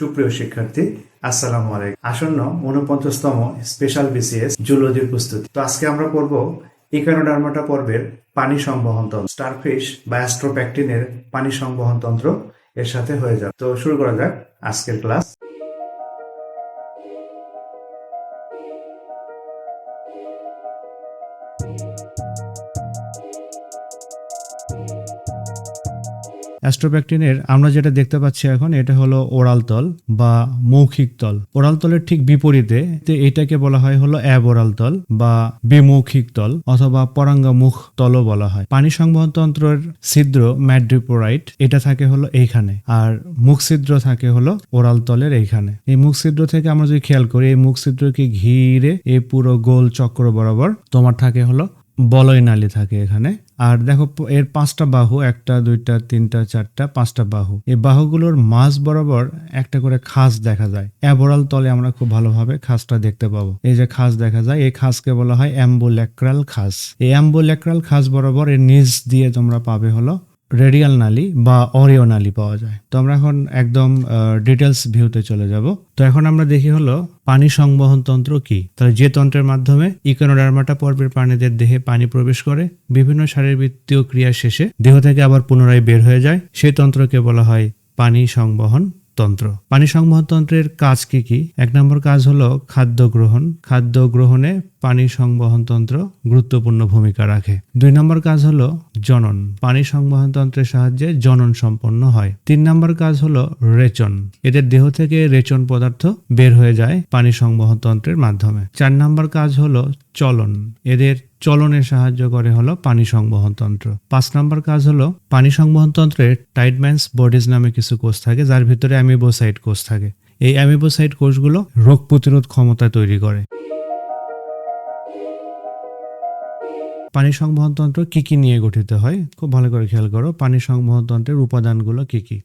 সুপ্রিয় শিক্ষার্থী, আসসালাম আলাইকুম। আসন্ন উনপঞ্চাশতম স্পেশাল বিসিএস জুলজির প্রস্তুতি। তো আজকে আমরা পড়ব ইকানোডার্মাটা পর্বের পানি সংবহন তন্ত্র। স্টারফিশ বা অ্যাস্ট্রোপ্যাকটিনের পানি সংবহন তন্ত্র এর সাথে হয়ে যাবে। তো শুরু করা যাক আজকের ক্লাস। অ্যাস্ট্রোব্যাকটিনের আমরা যেটা দেখতে পাচ্ছি এখন, এটা হলো ওরাল তল বা মৌখিক তল। ওরাল তলের ঠিক বিপরীতে এটাকে বলা হয় হলো অ্যাবোরাল তল বা বিমৌখিক তল অথবা পরাঙ্গমুখ তলও বলা হয়। পানি সংবহন তন্ত্রের ছিদ্র ম্যাড্রিপোরাইট, এটা থাকে হলো এইখানে আর মুখ ছিদ্র থাকে হলো ওরাল তলের এইখানে। এই মুখ ছিদ্র থেকে আমরা যদি খেয়াল করি, এই মুখ ছিদ্রকে ঘিরে এই পুরো গোল চক্র বরাবর তোমার থাকে হলো বলয় নালী থাকে এখানে। আর দেখো, এর পাঁচটা বাহু, একটা, দুইটা, তিনটা, চারটা, পাঁচটা বাহু। এই বাহুগুলোর মাঝ বরাবর একটা করে খাস দেখা যায়। অ্যাবোরাল তলে আমরা খুব ভালোভাবে খাসটা দেখতে পাবো। এই যে খাস দেখা যায়, এই খাসকে বলা হয় অ্যাম্বোল্যাক্রাল খাস। এই অ্যাম্বোল্যাক্রাল খাস বরাবর এর নিচ দিয়ে তোমরা পাবে হলো রেডিয়াল নালী বা অরিও নালী পাওয়া যায়। তো আমরা এখন একদম ডিটেলস ভিউতে চলে যাব। তো এখন আমরা দেখি হলো পানি সংবহন তন্ত্র কি? তাহলে যে তন্ত্রের মাধ্যমে ইকোনোডার্মাটা পর্বের প্রাণীদের দেহে পানি প্রবেশ করে, বিভিন্ন শারীরবৃত্তীয় ক্রিয়া শেষে দেহ থেকে আবার পুনরায় বের হয়ে যায়, সেই তন্ত্রকে বলা হয় পানি সংবহন তন্ত্র। পানি সংবহন তন্ত্রের কাজ কি কি? এক নম্বর কাজ হলো খাদ্য গ্রহণ। খাদ্য গ্রহণে পানি সংবহন তন্ত্র গুরুত্বপূর্ণ ভূমিকা রাখে। দুই নম্বর কাজ হলো জনন। পানি সংবহন তন্ত্রের সাহায্যে জনন সম্পন্ন হয়। তিন নম্বর কাজ হলো রেচন। এদের দেহ থেকে রেচন পদার্থ বের হয়ে যায় পানি সংবহন তন্ত্রের মাধ্যমে। চার নম্বর কাজ হলো চলন। এদের চলনে সাহায্য করে হলো পানি সংবহন তন্ত্র। পাঁচ নম্বর কাজ হলো পানি সংবহন তন্ত্রের টাইটম্যান্স বডিজ নামে কিছু কোষ থাকে, যার ভিতরে অ্যামিবোসাইট কোষ থাকে। এই অ্যামিবোসাইট কোষগুলো রোগ প্রতিরোধ ক্ষমতা তৈরি করে। পানি সংবহন তন্ত্র কি কি নিয়ে গঠিত হয়? খুব ভালো করে খেয়াল করো। পানি সংবহন তন্ত্রের উপাদানগুলো কি কি?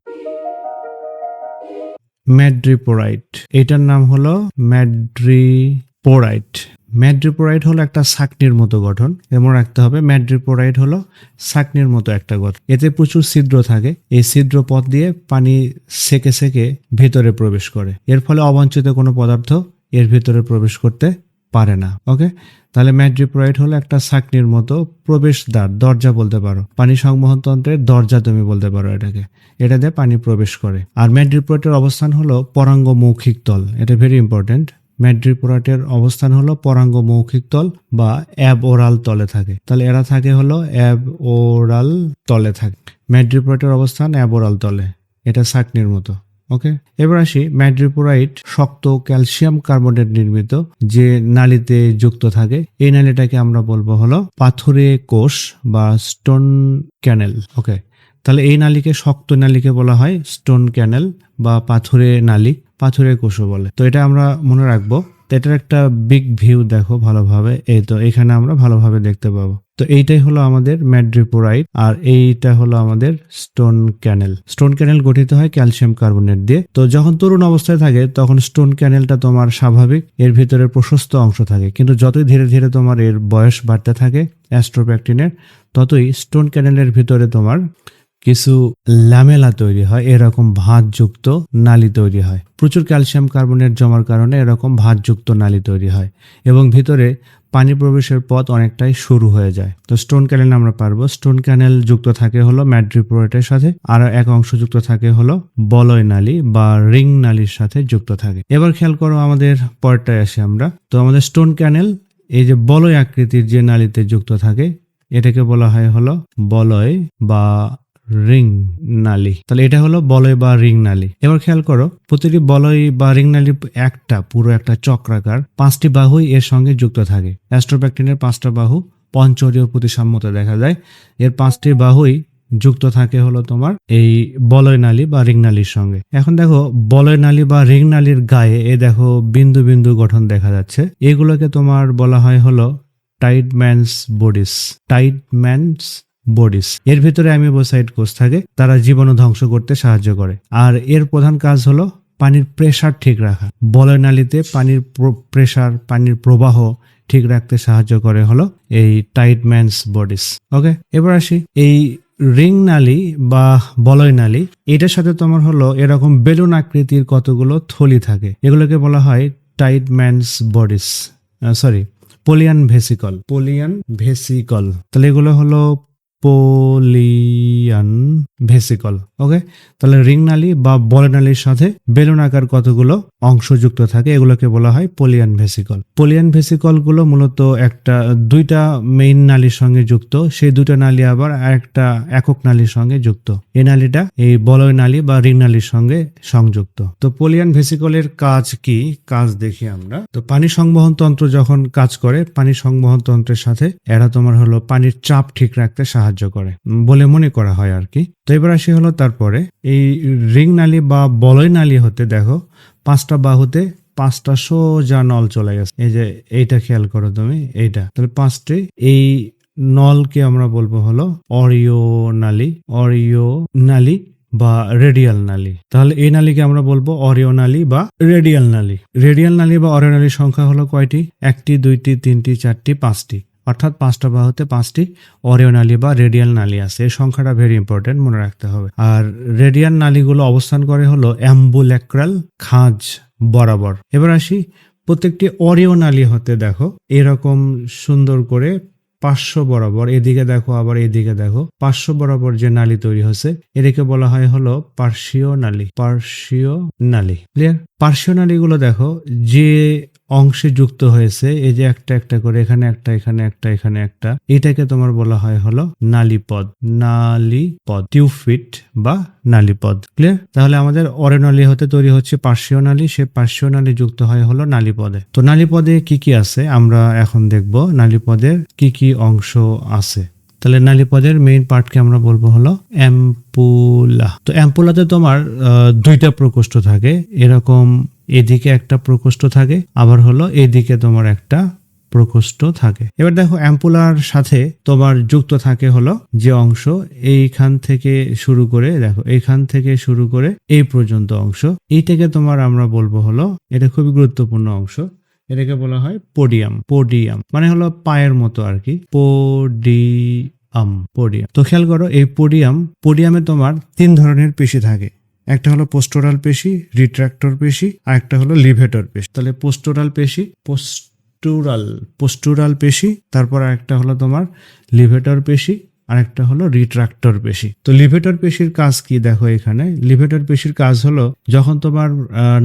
ম্যাড্রিপোরাইট। এটার নাম হলো ম্যাড্রিপোরাইট। ম্যাড্রিপোরাইট হলো একটা সাকনির মতো গঠন। এবং রাখতে হবে, ম্যাড্রিপোরাইট হলো সাকনির মতো একটা গঠন। এতে প্রচুর ছিদ্র থাকে। এই ছিদ্র পথ দিয়ে পানি সেকে সেকে ভেতরে প্রবেশ করে। এর ফলে অবাঞ্ছিত কোনো পদার্থ এর ভেতরে প্রবেশ করতে পারে না ওকে তাহলে ম্যাড্রিপোরাইট হলো একটা সাকনির মতো প্রবেশদ্বার, দরজা বলতে পারো। পানি সংবহন তন্ত্রের দরজা তুমি বলতে পারো এটাকে। এটা দিয়ে পানি প্রবেশ করে। আর ম্যাড্রিপোরাইটের অবস্থান হলো পরাঙ্গ মৌখিক তল। এটা ভেরি ইম্পর্টেন্ট ম্যাড্রিপোরাটের অবস্থান হলো পরাঙ্গ মৌখিক তল বা অ্যাব ওরাল তলে থাকে। তাহলে এরা থাকে হলো অ্যাব ওরাল তলে থাকে। ম্যাড্রিপোরাটের অবস্থান অ্যাব ওরাল তলে। এটা সাকনির মতো। ওকে এবার আসি ম্যাড্রিপোরাইট শক্ত ক্যালসিয়াম কার্বনেট নির্মিত, যে নালিতে যুক্ত থাকে। এই নালিটাকে আমরা বলব হলো পাথরে কোষ বা স্টোন ক্যানেল। ওকে তাহলে এই নালিকে শক্ত নালিকে বলা হয়, স্টোন ক্যানেল বা পাথরে নালি পাথরের কোষও বলে। তো এটা আমরা মনে রাখব তো এটার একটা বিগ ভিউ দেখো ভালোভাবে। এই তো, এখানে আমরা ভালোভাবে দেখতে পাবো। তো এইটাই হলো আমাদের ম্যাড্রিপোরাইট, আর এইটা হলো আমাদের স্টোন ক্যানেল স্টোন ক্যানেল গঠিত হয় ক্যালসিয়াম কার্বনেট দিয়ে। তো যখন তরুণ অবস্থায় থাকে, তখন স্টোন ক্যানেলটা তোমার স্বাভাবিক, এর ভিতরে প্রশস্ত অংশ থাকে। কিন্তু যতই ধীরে ধীরে তোমার এর বয়স বাড়তে থাকে, অ্যাস্ট্রোপ্যাকটিনের, ততই স্টোন ক্যানেলের ভিতরে তোমার কিছু ল্যামেলা তৈরি হয়, এরকম ভাঁজযুক্ত নালী তৈরি হয়। প্রচুর ক্যালসিয়াম কার্বনেট জমার কারণে এরকম ভাঁজযুক্ত নালী তৈরি হয় এবং ভিতরে পানি প্রবেশের পথ অনেকটাই শুরু হয়ে যায়। তো স্টোন ক্যানেল আমরা পারব। স্টোন ক্যানেল যুক্ত থাকে হলো ম্যাড্রিপোরেটের সাথে, আর এক অংশ যুক্ত থাকে হলো বলয় নালী বা রিং নালীর সাথে যুক্ত থাকে। এবার খেয়াল করো আমাদের পরেরটায় আসি আমরা। তো আমাদের স্টোন ক্যানেল, এই যে বলয় আকৃতির যে নালীতে যুক্ত থাকে, এটাকে বলা হয় হলো বলয় বা রিং নালী। তাহলে এটা হলো বলয় বা রিং নালী। এবার খেয়াল করো, প্রতিটি বলয় বা রিং নালী একটা, পুরো একটা চক্রাকার, পাঁচটি বাহুই এর সঙ্গে যুক্ত থাকে। অ্যাস্ট্রোব্যাকটিনের পাঁচটা বাহু পঞ্চরীয় প্রতিসাম্যতা দেখা যায়। এর পাঁচটি বাহুই যুক্ত থাকে হলো তোমার এই বলয় নালী বা রিং নালীর সঙ্গে। এখন দেখো, বলয় নালী বা রিং নালীর গায়ে এ দেখো বিন্দু বিন্দু গঠন দেখা যাচ্ছে। এগুলোকে তোমার বলা হয় হলো টাইটম্যানস বডিস। টাইটম্যানস বডিস এর ভিতরে অ্যামিবোসাইট কোষ থাকে, তারা জীবাণু ধ্বংস করতে সাহায্য করে। আর এর প্রধান কাজ হলো পানির প্রেসার ঠিক রাখা। বলয় নালীতে পানির প্রেসার পানির প্রবাহ ঠিক রাখতে সাহায্য করে হলো এই টাইট ম্যানস বডিস ওকে এবার আসি। এই রিং নালী বা বলয় নালী, এটার সাথে তোমার হলো এরকম বেলুন আকৃতির কতগুলো থলি থাকে। এগুলোকে বলা হয় Tiedemann's bodies sorry Polian vesicle. Polian vesicle. তাহলে এগুলো হলো পোলিয়ান ভেসিকল, ওকে? তাহলে রিং নালী বা বল নালীর সাথে বেলুন আকার কতগুলো অংশ যুক্ত থাকে, এগুলোকে বলা হয় পোলিয়ান ভেসিকল। পোলিয়ান ভেসিকলগুলো মূলত একটা, দুইটা মেইন নালীর সঙ্গে যুক্ত, সেই দুইটা নালী আবার একটা একক নালীর সঙ্গে যুক্ত। এই নালীটা এই বলয় নালী বা রিং নালীর সঙ্গে সংযুক্ত। তো পোলিয়ান ভেসিকলের কাজ কি? কাজ দেখি আমরা। তো পানি সংবহন তন্ত্র যখন কাজ করে, পানি সংবহন তন্ত্রের সাথে এরা তোমার হলো পানির চাপ ঠিক রাখতে সাহায্য করে, বলে মনে করা হয় আর কি। তো এবার আসি হলো তারপরে। এই রিং নালী বা বলয় নালী হতে দেখো, পাঁচটা বাহুতে পাঁচটা সোজা নল চলে গেছে। এই যে এইটা খেয়াল করো তুমি, এইটা। তাহলে পাঁচটি, এই নলকে আমরা বলব হলো অরিও নালী অরিও নালী বা রেডিয়াল নালী। তাহলে এই নালীকে আমরা বলব অরিও নালী বা রেডিয়াল নালী। রেডিয়াল নালী বা অরিও নালীর সংখ্যা হলো কয়টি? একটি, দুইটি, তিনটি, চারটি, পাঁচটি। অর্থাৎ পাঁচটা বাহুতে পাঁচটি অরিও নালী বা রেডিয়াল নালী আছে। এই সংখ্যাটা ভেরি ইম্পর্টেন্ট মনে রাখতে হবে। আর রেডিয়াল নালীগুলো অবস্থান করে হলো অ্যাম্বুল্যাক্রাল খাঁজ বরাবর। এবার আসি প্রত্যেকটি অরিও নালী হতে দেখো। এরকম সুন্দর করে পাঁচশো বরাবর, এদিকে দেখো, আবার এদিকে দেখো, পাঁচশো বরাবর যে নালী তৈরি হয়েছে এটাকে বলা হয় হলো পার্শ্বীয় নালী পার্শ্বীয় নালী। ক্লিয়ার পার্শ্বীয় নালীগুলো দেখো, যে অংশে যুক্ত হয়েছে, এই যে একটা একটা করে, এখানে একটা এখানে একটা এখানে একটা, এটাকে তোমার বলা হয় হলো নালীপদ নালীপদ, টিউফিট বা নালীপদ। ক্লিয়ার তাহলে আমাদের অরেনালী হতে তৈরি হচ্ছে পার্শ্বীয় নালী, সে পার্শ্বীয় নালী যুক্ত হয় হলো নালীপদে। তো নালীপদে কি কি আছে? আমরা এখন দেখব নালীপদের কি কি অংশ আছে। তাহলে নালীপদের মেইন পার্টকে আমরা বলব হলো অ্যাম্পুলা। তো অ্যাম্পুলাতে তোমার দুইটা প্রকোষ্ঠ থাকে, এরকম এদিকে একটা প্রকোষ্ঠ থাকে, আবার হলো এদিকে তোমার একটা প্রকোষ্ঠ থাকে। এবার দেখো, অ্যাম্পুলার সাথে তোমার যুক্ত থাকে হলো যে অংশ, এইখান থেকে শুরু করে, দেখো, এইখান থেকে শুরু করে এই পর্যন্ত অংশ। এইটাকে তোমার আমরা বলব হলো, এটা খুবই গুরুত্বপূর্ণ অংশ, এটাকে বলা হয় পোডিয়াম পোডিয়াম মানে হলো পায়ের মতো আর কি, পোডিয়াম পোডিয়াম। তো খেয়াল করো, এই পোডিয়াম, পোডিয়ামে তোমার তিন ধরনের পেশি থাকে। একটা হলো পোস্টোরাল পেশি রিট্রাক্টর পেশি, আর একটা হলো লিভেটর পেশি। তাহলে পোস্টোরাল পেশি পোস্টুরাল পোস্টুরাল পেশি, তারপর একটা হলো তোমার লিভেটর পেশি আর একটা হলো রিট্রাক্টর পেশি। তো লিভেটর পেশির কাজ কি দেখো এখানে? লিভেটর পেশির কাজ হলো যখন তোমার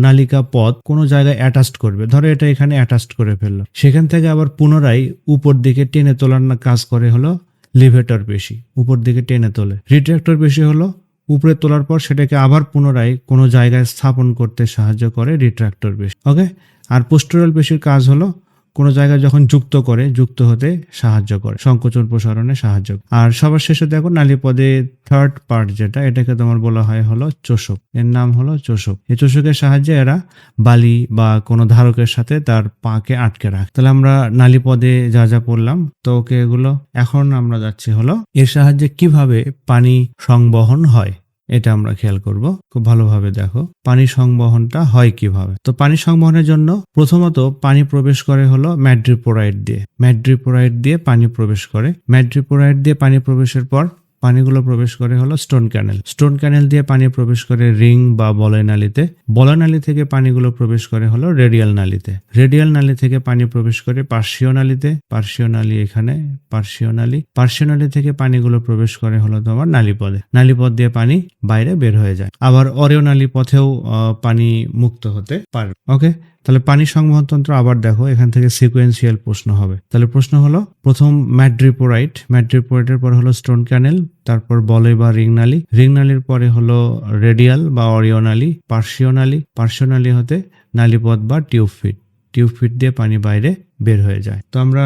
নালিকা পথ কোনো জায়গায় অ্যাটাচড করবে, ধরো এটা এখানে অ্যাটাচড করে ফেলল, সেখান থেকে আবার পুনরায় উপর দিকে টেনে তোলার না কাজ করে হলো লিভেটর পেশি, উপর দিকে টেনে তোলে। রিট্রাক্টর পেশি হলো উপরে তোলার পর সেটাকে আবার পুনরায় কোনো জায়গায় স্থাপন করতে সাহায্য করে রিট্রাক্টর পেশি ওকে? আর পোস্টোরাল পেশির কাজ হলো কোনো জায়গায় যখন যুক্ত করে, যুক্ত হতে সাহায্য করে, সংকোচন প্রসারণে সাহায্য করে। আর সবার শেষে দেখো নালীপদে থার্ড পার্ট যেটা, এটাকে তোমার বলা হয় হলো চোষক। এর নাম হলো চোষক। এই চোষকের সাহায্যে এরা বালি বা কোনো ধারকের সাথে তার পাকে আটকে রাখে। তাহলে আমরা নালীপদে যা যা পড়লাম, তো ওকে এগুলো এখন আমরা যাচ্ছি হলো এর সাহায্যে কীভাবে পানি সংবহন হয়। এটা আমরা খেয়াল করব। খুব ভালোভাবে দেখো। পানি সংবহনটা হয় কীভাবে? তো পানি সংবহনের জন্য প্রথমত পানি প্রবেশ করে হলো ম্যাড্রিপোরাইড দিয়ে। ম্যাড্রিপোরাইড দিয়ে পানি প্রবেশ করে। ম্যাড্রিপোরাইড দিয়ে পানি প্রবেশের পর পানিগুলো প্রবেশ করে হলো স্টোন ক্যানেল স্টোন ক্যানেল দিয়ে পানি প্রবেশ করে রিং বা বলয় নালীতে। বলয় নালী থেকে পানিগুলো প্রবেশ করে হলো রেডিয়াল নালীতে। রেডিয়াল নালী থেকে পানি প্রবেশ করে পার্শ্বীয় নালীতে। পার্শ্বীয় নালী এখানে, পার্শ্বীয় নালী। পার্শ্বীয় নালী থেকে পানিগুলো প্রবেশ করে হলো তোমার নালীপদে। নালীপদ দিয়ে পানি বাইরে বের হয়ে যায়। আবার অরেও নালী পথেও পানি মুক্ত হতে পারে। ওকে তাহলে পানি সংবহন তন্ত্র আবার দেখো, এখান থেকে সিকোয়েন্সিয়াল প্রশ্ন হবে। তাহলে প্রশ্ন হলো, প্রথম ম্যাড্রিপোরাইট ম্যাড্রিপোরাইটের পর হলো স্টোন ক্যানেল তারপর বলে বা রিংনালি রিংনালির পরে হলো রেডিয়াল বা অরিও নালী পার্শ্বীয় নালী। পার্শ্বীয় নালী হতে নালীপথ বা টিউবফিট টিউবফিট দিয়ে পানি বাইরে বের হয়ে যায়। তো আমরা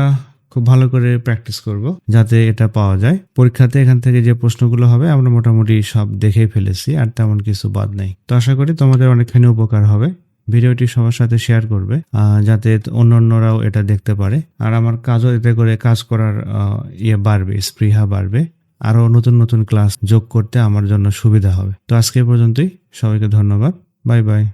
খুব ভালো করে প্র্যাকটিস করব, যাতে এটা পাওয়া যায়। পরীক্ষাতে এখান থেকে যে প্রশ্নগুলো হবে, আমরা মোটামুটি সব দেখেই ফেলেছি, আর তেমন কিছু বাদ নেই। তো আশা করি তোমাদের অনেকখানি উপকার হবে। ভিডিওটি সবার সাথে শেয়ার করবে যাতে অন্য অন্যরাও এটা দেখতে পারে। আর আমার কাজও এতে করে কাজ করার ইয়ে বাড়বে, স্পৃহা বাড়বে। আরও নতুন নতুন ক্লাস যোগ করতে আমার জন্য সুবিধা হবে। তো আজকে পর্যন্তই। সবাইকে ধন্যবাদ। Bye bye.